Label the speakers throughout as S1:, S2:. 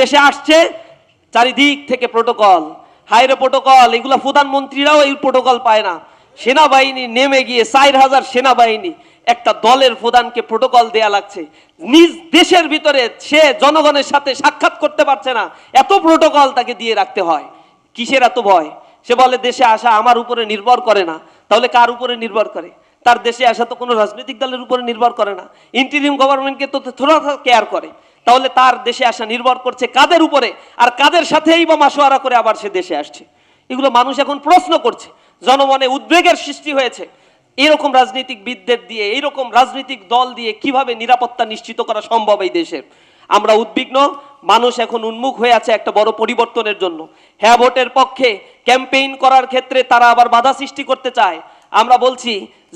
S1: দেশে আসছে চারিদিক থেকে প্রোটোকল হাইরে প্রোটোকল এগুলো প্রধানমন্ত্রীরাও এই প্রোটোকল পায় না। সেনাবাহিনী নেমে গিয়ে চার হাজার সেনাবাহিনী একটা দলের প্রধানকে প্রোটোকল দেয়া লাগছে। নিজ দেশের ভিতরে সে জনগণের সাথে সাক্ষাৎ করতে পারছে না। এত প্রোটোকল তাকে দিয়ে রাখতে হয়। কিসের এত ভয়? সে বলে, দেশে আসা আমার উপরে নির্ভর করে না। তাহলে কার উপরে নির্ভর করে? তার দেশে আসা তো কোনো রাজনৈতিক দলের উপরে নির্ভর করে না। ইন্টারিম গভর্নমেন্টকে তো থোড়া কেয়ার করে। তাহলে তার দেশে আসা নির্ভর করছে কাদের উপরে, আর কাদের সাথেই বা মাসোয়ারা করে আবার সে দেশে আসছে। এগুলো মানুষ এখন প্রশ্ন করছে, জনমনে উদ্বেগের সৃষ্টি হয়েছে। এরকম রাজনৈতিক বিদদের দিয়ে এইরকম রাজনৈতিক দল দিয়ে কীভাবে নিরাপত্তা নিশ্চিত করা সম্ভব এই দেশের আমরা উদ্বিগ্ন, মানুষ এখন উন্মুখ হয়ে আছে একটা বড় পরিবর্তনের জন্য। হ্যাঁ ভোটের পক্ষে ক্যাম্পেইন করার ক্ষেত্রে তারা আবার বাধা সৃষ্টি করতে চায়। আমরা বলছি,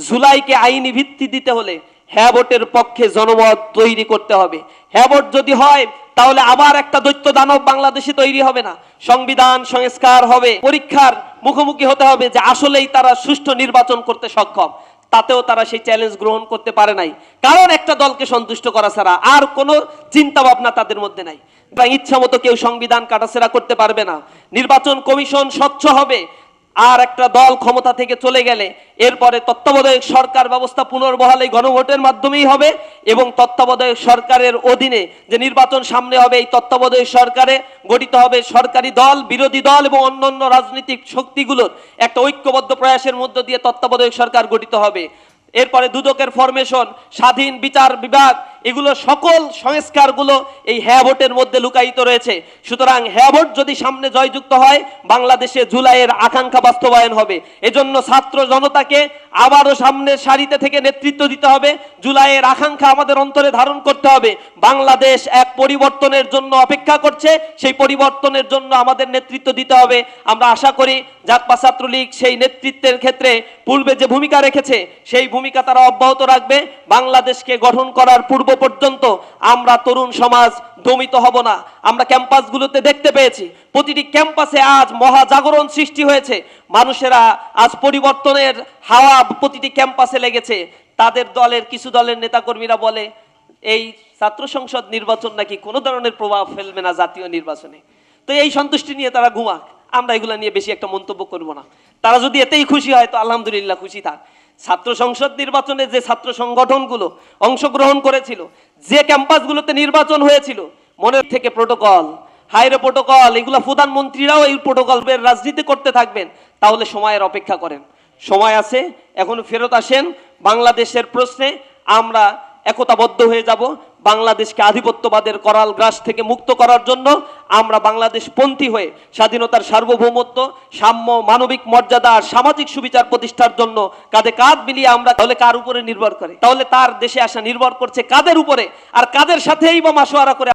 S1: জুলাইকে আইনি ভিত্তি দিতে হলে হ্যাঁ পক্ষে জনমত তৈরি করতে হবে। হ্যাঁ যদি হয়, তাহলে আবার একটা দৈত্য দানব বাংলাদেশে তৈরি হবে না। সংবিধান সংস্কার হবে, পরীক্ষার মুখোমুখি হতে হবে যে আসলেই তারা সুষ্ঠু নির্বাচন করতে সক্ষম। তাতেও তারা সেই চ্যালেঞ্জ গ্রহণ করতে পারে নাই। কারণ একটা দলকে সন্তুষ্ট করা ছাড়া আর কোনো চিন্তা ভাবনা তাদের মধ্যে নাই। ইচ্ছা মতো কেউ সংবিধান কাটাছেড়া করতে পারবে না। নির্বাচন কমিশন স্বচ্ছ হবে। আর একটা দল ক্ষমতা থেকে চলে গেলে এরপরে তত্ত্বাবধায়ক সরকার ব্যবস্থা পুনর্বহাল এই গণভোটের মাধ্যমেই হবে এবং তত্ত্বাবধায়ক সরকারের অধীনে যে নির্বাচন সামনে হবে, এই তত্ত্বাবধায়ক সরকারে গঠিত হবে সরকারি দল, বিরোধী দল এবং অন্যান্য রাজনৈতিক শক্তিগুলোর একটা ঐক্যবদ্ধ প্রয়াসের মধ্য দিয়ে তত্ত্বাবধায়ক সরকার গঠিত হবে। এরপরে দুদকের ফরমেশন স্বাধীন বিচার বিভাগ এগুলো সকল সংস্কারগুলো এই হ্যাঁ ভোটের মধ্যে লুকায়িত রয়েছে। সুতরাং হ্যাঁ ভোট যদি সামনে জয়যুক্ত হয়, বাংলাদেশে জুলাইয়ের আকাঙ্ক্ষা বাস্তবায়ন হবে। এজন্য ছাত্র জনতাকে আবারও সামনের সারিতে থেকে নেতৃত্ব দিতে হবে। জুলাইয়ের আকাঙ্ক্ষা আমাদের অন্তরে ধারণ করতে হবে। বাংলাদেশ এক পরিবর্তনের জন্য অপেক্ষা করছে। সেই পরিবর্তনের জন্য আমাদের নেতৃত্ব দিতে হবে। আমরা আশা করি জাতপা ছাত্রলীগ সেই নেতৃত্বের ক্ষেত্রে পূর্বে যে ভূমিকা রেখেছে, সেই ভূমিকা তারা অব্যাহত রাখবে। বাংলাদেশকে গঠন করার পূর্ব পর্যন্ত আমরা তরুণ সমাজ দমিত হব না। আমরা ক্যাম্পাসগুলোতে দেখতে পেয়েছি, প্রতিটি ক্যাম্পাসে আজ মহাজাগরণ সৃষ্টি হয়েছে। মানুষেরা আজ পরিবর্তনের হাওয়া প্রতিটি ক্যাম্পাসে লেগেছে। তাদের দলের কিছু দলের নেতাকর্মীরা বলে, এই ছাত্র সংসদ নির্বাচন নাকি কোনো ধরনের প্রভাব ফেলবে না জাতীয় নির্বাচনে? তো এই সন্তুষ্টি নিয়ে তারা ঘুমাক। আমরা এগুলো নিয়ে বেশি একটা মন্তব্য করব না। তারা যদি এতেই খুশি হয়, তো আলহামদুলিল্লাহ খুশি থাক। ছাত্র সংসদ নির্বাচনে যে ছাত্র সংগঠনগুলো অংশগ্রহণ করেছিল, যে ক্যাম্পাসগুলোতে নির্বাচন হয়েছিল, মনে থেকে প্রোটোকল, হাইরে প্রোটোকল, এগুলো প্রধানমন্ত্রীরাও এই প্রোটোকলের রাজনীতি করতে থাকবেন, তাহলে সময়ের অপেক্ষা করেন। সময় আছে, এখন ফেরত আসেন, বাংলাদেশের প্রশ্নে আমরা একতাবদ্ধ হয়ে যাব বাংলাদেশকে আধিপত্যবাদের করাল গ্রাস থেকে মুক্ত করার জন্য আমরা বাংলাদেশ পন্থী হয়ে স্বাধীনতার সার্বভৌমত্ব, সাম্য, মানবিক মর্যাদা আর সামাজিক সুবিচার প্রতিষ্ঠার জন্য কাঁধে কাঁধ মিলিয়ে আমরা তাহলে কার উপরে নির্ভর করে? তাহলে তার দেশে আসা নির্ভর করছে কাদের উপরে? আর কাদের সাথেই বা মাসোয়ারা করে